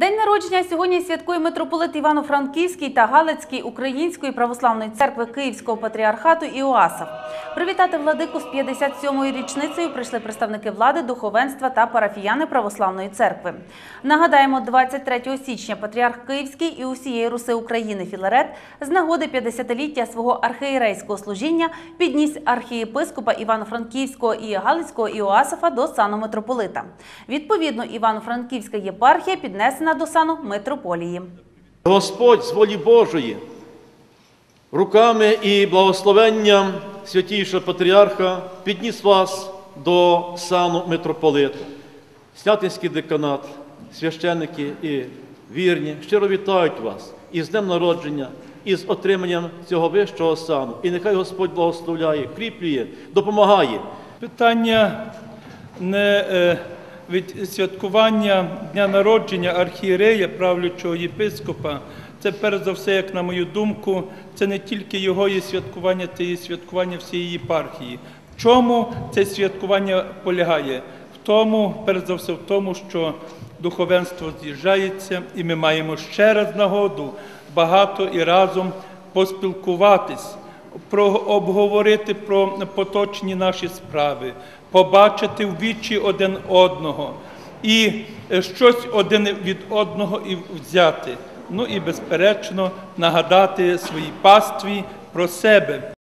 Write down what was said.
День народження сьогодні святкує митрополит Івано-Франківський та Галицький Української православної церкви Київського патріархату Іоасаф. Привітати владику з 57-ю річницею прийшли представники влади, духовенства та парафіяни православної церкви. Нагадаємо, 23 січня патріарх Київський і усієї Руси України Філарет з нагоди 50-ліття свого архієрейського служіння підніс архієпископа Івано-Франківського і Галицького Іоасафа до сану митрополита. Відповідно, Івано-Франківська єпархія піднесена до сану митрополії. Господь з волі Божої руками і благословенням святійшого патріарха підніс вас до сану митрополита. Снятинський деканат, священники і вірні щиро вітають вас із днем народження, і з отриманням цього вищого сану. І нехай Господь благословляє, кріплює, допомагає. Питання не е, від святкування дня народження архієрея, правлячого єпископа. Це перш за все, як на мою думку, це не тільки його є святкування, це є святкування всієї єпархії. В чому це святкування полягає? В тому, перш за все, в тому, що духовенство з'їжджається, і ми маємо ще раз нагоду багато і разом поспілкуватись про обговорити про поточні наші справи, побачити в вічі один одного і е, щось один від одного і взяти. Ну і безперечно нагадати своїй пастві про себе.